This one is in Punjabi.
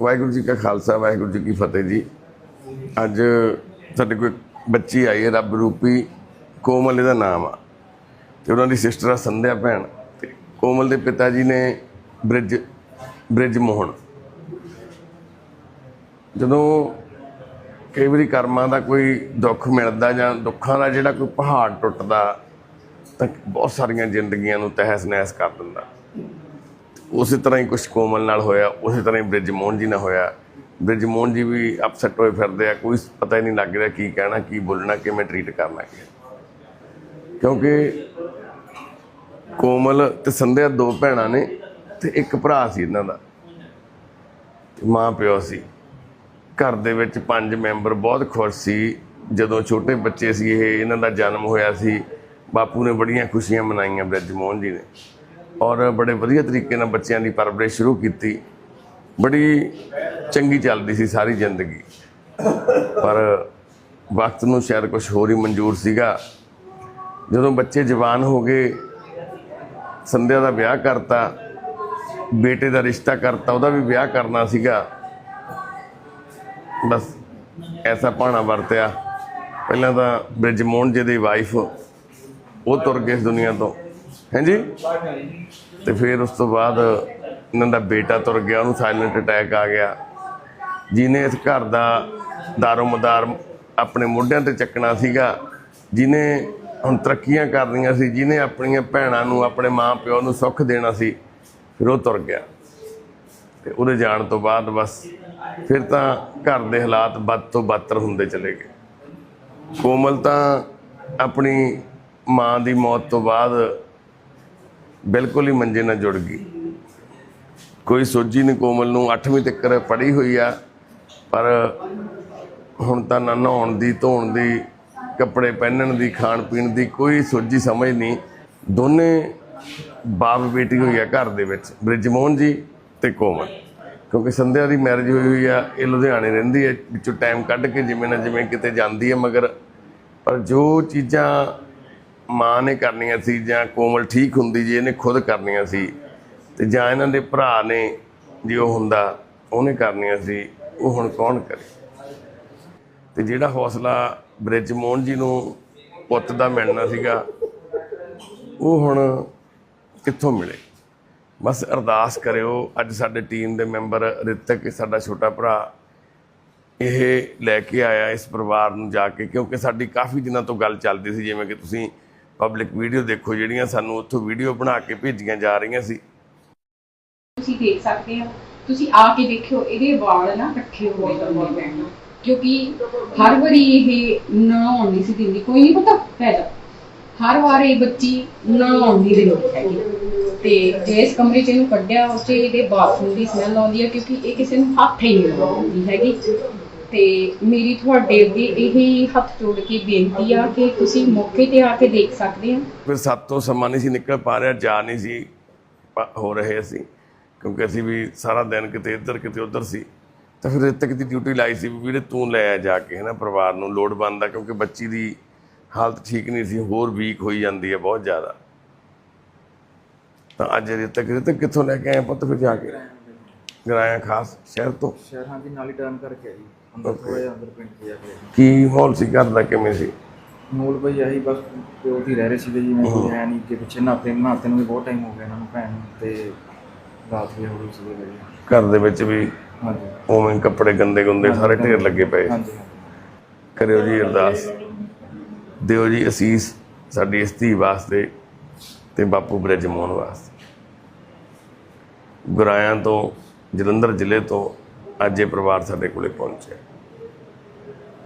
ਵਾਹਿਗੁਰੂ ਜੀ ਕਾ ਖਾਲਸਾ, ਵਾਹਿਗੁਰੂ ਜੀ ਕੀ ਫਤਿਹ ਜੀ। ਅੱਜ ਸਾਡੇ ਕੋਲ ਬੱਚੀ ਆਈ ਹੈ, ਰੱਬ ਰੂਪੀ ਕੋਮਲ, ਇਹਦਾ ਨਾਮ ਆ। ਤੇ ਉਹਨਾਂ ਦੀ ਸਿਸਟਰ ਆ ਸੰਧਿਆ ਭੈਣ। ਤੇ ਕੋਮਲ ਦੇ ਪਿਤਾ ਜੀ ਨੇ ਬ੍ਰਿਜ ਬ੍ਰਿਜ ਮੋਹਨ ਜਦੋਂ ਕਈ ਵਾਰੀ ਕਰਮਾਂ ਦਾ ਕੋਈ ਦੁੱਖ ਮਿਲਦਾ ਜਾਂ ਦੁੱਖਾਂ ਦਾ ਜਿਹੜਾ ਕੋਈ ਪਹਾੜ ਟੁੱਟਦਾ, ਤਾਂ ਬਹੁਤ ਸਾਰੀਆਂ ਜ਼ਿੰਦਗੀਆਂ ਨੂੰ ਤਹਿਸ ਨਹਿਸ ਕਰ ਦਿੰਦਾ। ਉਸੇ ਤਰ੍ਹਾਂ ਹੀ ਕੁਝ ਕੋਮਲ ਨਾਲ ਹੋਇਆ, ਉਸੇ ਤਰ੍ਹਾਂ ਹੀ ਬ੍ਰਿਜ ਮੋਹਨ ਜੀ ਨਾਲ ਹੋਇਆ। ਬ੍ਰਿਜ ਮੋਹਨ ਜੀ ਵੀ ਅਪਸੈਟ ਹੋਏ ਫਿਰਦੇ ਆ, ਕੋਈ ਪਤਾ ਹੀ ਨਹੀਂ ਲੱਗ ਰਿਹਾ ਕੀ ਕਹਿਣਾ, ਕੀ ਬੋਲਣਾ, ਕਿਵੇਂ ਟਰੀਟ ਕਰਨਾ, ਕੀ। ਕਿਉਂਕਿ ਕੋਮਲ ਤੇ ਸੰਧਿਆ ਦੋ ਭੈਣਾਂ ਨੇ ਤੇ ਇੱਕ ਭਰਾ ਸੀ ਇਹਨਾਂ ਦਾ, ਤੇ ਮਾਂ ਪਿਓ ਸੀ। ਘਰ ਦੇ ਵਿੱਚ ਪੰਜ ਮੈਂਬਰ ਬਹੁਤ ਖੁਸ਼ ਸੀ, ਜਦੋਂ ਛੋਟੇ ਬੱਚੇ ਸੀ ਇਹ, ਇਹਨਾਂ ਦਾ ਜਨਮ ਹੋਇਆ ਸੀ, ਬਾਪੂ ਨੇ ਬੜੀਆਂ ਖੁਸ਼ੀਆਂ ਮਨਾਈਆਂ ਬ੍ਰਿਜ ਮੋਹਨ ਜੀ ਨੇ। ਔਰ ਬੜੇ ਵਧੀਆ ਤਰੀਕੇ ਨਾਲ ਬੱਚਿਆਂ ਦੀ ਪਰਵਰਿਸ਼ ਸ਼ੁਰੂ ਕੀਤੀ। ਬੜੀ ਚੰਗੀ ਚੱਲਦੀ ਸੀ ਸਾਰੀ ਜ਼ਿੰਦਗੀ। ਪਰ ਵਕਤ ਨੂੰ ਸ਼ਾਇਦ ਕੁਝ ਹੋਰ ਹੀ ਮਨਜ਼ੂਰ ਸੀਗਾ। ਜਦੋਂ ਬੱਚੇ ਜਵਾਨ ਹੋ ਗਏ, ਸੰਧਿਆ ਦਾ ਵਿਆਹ ਕਰਤਾ, ਬੇਟੇ ਦਾ ਰਿਸ਼ਤਾ ਕਰਤਾ, ਉਹਦਾ ਵੀ ਵਿਆਹ ਕਰਨਾ ਸੀਗਾ। ਬਸ ਐਸਾ ਪਾਣਾ ਵਰਤਿਆ। ਪਹਿਲਾਂ ਤਾਂ ਬ੍ਰਿਜਮੋਹਨ ਜੀ ਦੀ ਵਾਈਫ ਉਹ ਤੁਰ ਗਏ ਇਸ ਦੁਨੀਆ ਤੋਂ। ਹਾਂਜੀ? ਤੇ ਫਿਰ ਉਸ ਤੋਂ ਬਾਅਦ ਇਹਨਾਂ ਦਾ ਬੇਟਾ ਤੁਰ ਗਿਆ, ਉਹਨੂੰ ਸਾਇਲੈਂਟ ਅਟੈਕ ਆ ਗਿਆ। ਜਿਹਨੇ ਇਸ ਘਰ ਦਾ ਦਾਰੋ ਮਦਾਰ ਆਪਣੇ ਮੋਢਿਆਂ ਤੇ ਚੱਕਣਾ ਸੀਗਾ, ਜਿਹਨੇ ਹੁਣ ਤਰੱਕੀਆਂ ਕਰਨੀਆਂ ਸੀ, ਜਿਹਨੇ ਆਪਣੀਆਂ ਭੈਣਾਂ ਨੂੰ, ਆਪਣੇ ਮਾਂ ਪਿਓ ਨੂੰ ਸੁੱਖ ਦੇਣਾ ਸੀ, ਫਿਰ ਉਹ ਤੁਰ ਗਿਆ। ਤੇ ਉਹਦੇ ਜਾਣ ਤੋਂ ਬਾਅਦ ਬਸ, ਫਿਰ ਤਾਂ ਘਰ ਦੇ ਹਾਲਾਤ ਬਦ ਤੋਂ ਬਦਤਰ ਹੁੰਦੇ ਚਲੇ ਗਏ। ਕੋਮਲ ਤਾਂ ਆਪਣੀ ਮਾਂ ਦੀ ਮੌਤ ਤੋਂ ਬਾਅਦ ਬਿਲਕੁਲ ਹੀ ਮੰਜੇ ਨਾਲ ਜੁੜ ਗਈ। ਕੋਈ ਸੋਝੀ ਨਹੀਂ, ਕੋਮਲ ਨੂੰ 8ਵੀਂ ਤੱਕ ਪੜ੍ਹੀ ਹੋਈ ਆ, ਪਰ ਹੁਣ ਤਾਂ ਨਾ ਨਹਾਉਣ ਦੀ, ਧੋਣ ਦੀ, ਕੱਪੜੇ ਪਹਿਨਣ ਦੀ, ਖਾਣ ਪੀਣ ਦੀ ਕੋਈ ਸੋਝੀ ਸਮਝ ਨਹੀਂ। ਦੋਨੇ ਬਾਪ ਬੇਟੀ ਹੋਈ ਆ ਘਰ ਦੇ ਵਿੱਚ, ਬ੍ਰਿਜਮੋਹਨ ਜੀ ਤੇ ਕੋਮਲ। ਕਿਉਂਕਿ ਸੰਧਿਆ ਦੀ ਮੈਰਿਜ ਹੋਈ ਹੋਈ ਆ, ਇਹ ਲੁਧਿਆਣੇ ਰਹਿੰਦੀ ਹੈ ਵਿੱਚੋਂ ਟਾਈਮ ਕੱਢ ਕੇ ਜਿਵੇਂ ਨਾ ਜਿਵੇਂ ਕਿਤੇ ਜਾਂਦੀ ਹੈ ਮਗਰ। ਪਰ ਜੋ ਚੀਜ਼ਾਂ ਮਾਂ ਨੇ ਕਰਨੀਆਂ ਸੀ ਜਾਂ ਕੋਮਲ ਠੀਕ ਹੁੰਦੀ ਜੀ, ਇਹਨੇ ਖੁਦ ਕਰਨੀਆਂ ਸੀ ਤੇ ਜਾਂ ਇਹਨਾਂ ਦੇ ਭਰਾ ਨੇ ਜੇ ਉਹ ਹੁੰਦਾ, ਉਹਨੇ ਕਰਨੀਆਂ ਸੀ, ਉਹ ਹੁਣ ਕੌਣ ਕਰੇ? ਤੇ ਜਿਹੜਾ ਹੌਸਲਾ ਬ੍ਰਿਜ ਮੋਹਨ ਜੀ ਨੂੰ ਪੁੱਤ ਦਾ ਮਿਲਣਾ ਸੀਗਾ, ਉਹ ਹੁਣ ਕਿੱਥੋਂ ਮਿਲੇ? ਬਸ ਅਰਦਾਸ ਕਰਿਓ, ਅੱਜ ਸਾਡੇ ਟੀਮ ਦੇ ਮੈਂਬਰ ਰਿਤਕ, ਸਾਡਾ ਛੋਟਾ ਭਰਾ, ਇਹ ਲੈ ਕੇ ਆਇਆ ਇਸ ਪਰਿਵਾਰ ਨੂੰ ਜਾ ਕੇ, ਕਿਉਂਕਿ ਸਾਡੀ ਕਾਫੀ ਦਿਨਾਂ ਤੋਂ ਗੱਲ ਚੱਲਦੀ ਸੀ, ਜਿਵੇਂ ਕਿ ਤੁਸੀਂ ਪਬਲਿਕ ਵੀਡੀਓ ਦੇਖੋ ਜਿਹੜੀਆਂ ਸਾਨੂੰ ਉੱਥੋਂ ਵੀਡੀਓ ਬਣਾ ਕੇ ਭੇਜੀਆਂ ਜਾ ਰਹੀਆਂ ਸੀ। ਤੁਸੀਂ ਦੇਖ ਸਕਦੇ ਹੋ, ਤੁਸੀਂ ਆ ਕੇ ਦੇਖਿਓ, ਇਹਦੇ ਵਾਲ ਨਾ ਇਕੱਠੇ ਹੋ ਗਏ ਲੰਬੇ ਪੈਣ ਕਿਉਂਕਿ ਹਰ ਵਾਰੀ ਇਹ ਨਹਾਉਣ ਨਹੀਂ ਸੀ ਦਿੰਦੀ ਕੋਈ ਨਹੀਂ ਪਤਾ ਫਾਇਦਾ ਹਰ ਵਾਰ ਇਹ ਬੱਚੀ ਨਹਾਉਣ ਨਹੀਂ ਦਿੰਦੀ ਹੈਗੀ। ਤੇ ਜੇ ਕਮਰੇ 'ਚ ਇਹਨੂੰ ਕੱਢਿਆ, ਉਸ 'ਚ ਇਹਦੇ ਬਾਥਰੂਮ ਦੀ ਸਮੈਲ ਆਉਂਦੀ ਹੈ ਕਿਉਂਕਿ ਇਹ ਕਿਸੇ ਨੂੰ ਹੱਥ ਹੀ ਨਹੀਂ ਲਾਉਂਦੀ ਹੈਗੀ। ਤੇ ਮੇਰੀ ਤੁਹਾਡੇ ਅੱਗੇ ਇਹ ਹੱਥ ਜੋੜ ਕੇ ਬੇਨਤੀ ਆ ਕਿ ਤੁਸੀਂ ਮੌਕੇ ਤੇ ਆ ਕੇ ਦੇਖ ਸਕਦੇ ਹੋ। ਫਿਰ ਸੱਤ ਤੋਂ ਸਮਾਂ ਨਹੀਂ ਸੀ ਨਿਕਲ ਪਾ ਰਿਹਾ ਜਾ ਨਹੀਂ ਸੀ ਪਾ- ਹੋ ਰਹੇ ਅਸੀਂ ਕਿਉਂਕਿ ਅਸੀਂ ਵੀ ਸਾਰਾ ਦਿਨ ਕਿਤੇ ਇੱਧਰ ਕਿਤੇ ਉੱਧਰ ਸੀ। ਤਾਂ ਫਿਰ ਰਿਤਕ ਦੀ ਡਿਊਟੀ ਲਾਈ ਸੀ ਵੀ ਵੀਰੇ ਤੂੰ ਲੈ ਆ ਜਾ ਕੇ ਹੈ ਨਾ ਪਰਿਵਾਰ ਨੂੰ ਲੋਡ ਬੰਦਾ ਕਿਉਂਕਿ ਬੱਚੀ ਦੀ ਹਾਲਤ ਠੀਕ ਨਹੀਂ ਸੀ ਹੋਰ ਵੀਕ ਹੋਈ ਜਾਂਦੀ ਹੈ ਬਹੁਤ ਜ਼ਿਆਦਾ। ਤਾਂ ਅੱਜ ਰਿਤਕ ਰਿਤਕ ਕਿੱਥੋਂ ਲੈ ਕੇ ਆਏ ਪੁੱਤ ਫਿਰ ਜਾ ਕੇ? ਗਰਾਇਆ ਖਾਸ ਸ਼ਹਿਰ ਤੋਂ? ਸ਼ਹਿਰਾਂ ਦੀ ਨਾਲ ਹੀ ਟਰਨ ਕਰਕੇ ਜਾ। ਕੇ ਮਾਹੌਲ ਸੀ ਘਰ ਦਾ ਕਿਵੇਂ ਸੀ? ਮੂਲ ਭਈ ਆਹੀ ਬਸ ਪਿਓ ਦੀ ਰਹਿ ਰਹੇ ਸੀਗੇ ਜੀ ਮੈਂ ਕੋਈ ਹੈ। ਨਹੀਂ ਕਿ ਪਿੱਛੇ ਨਾਤੇ ਨਾਤੇ ਨੂੰ ਵੀ ਬਹੁਤ ਟਾਈਮ ਹੋ ਗਿਆ ਇਹਨਾਂ ਨੂੰ ਭੈਣ ਨੂੰ ਤੇ ਰਾਤ ਵੀ ਹੋ ਗਈ ਸੀਗੇ ਜੀ ਘਰ ਦੇ ਵਿੱਚ ਵੀ ਹਾਂਜੀ। ਉਵੇਂ ਕੱਪੜੇ ਗੰਦੇ ਗੁੰਦੇ ਸਾਰੇ ਢੇਰ ਲੱਗੇ ਪਏ। ਹਾਂਜੀ। ਕਰਿਓ ਜੀ ਅਰਦਾਸ। ਦਿਓ ਜੀ ਅਸੀਸ ਸਾਡੀ ਇਸ ਧੀ ਵਾਸਤੇ ਤੇ ਬਾਪੂ ਬ੍ਰਿਜ ਮੋਹਨ ਵਾਸਤੇ। ਗੁਰਾਇਆਂ ਤੋਂ ਜਲੰਧਰ ਜ਼ਿਲ੍ਹੇ ਤੋਂ ਅੱਜ ਇਹ ਪਰਿਵਾਰ ਸਾਡੇ ਕੋਲੇ ਪਹੁੰਚਿਆ।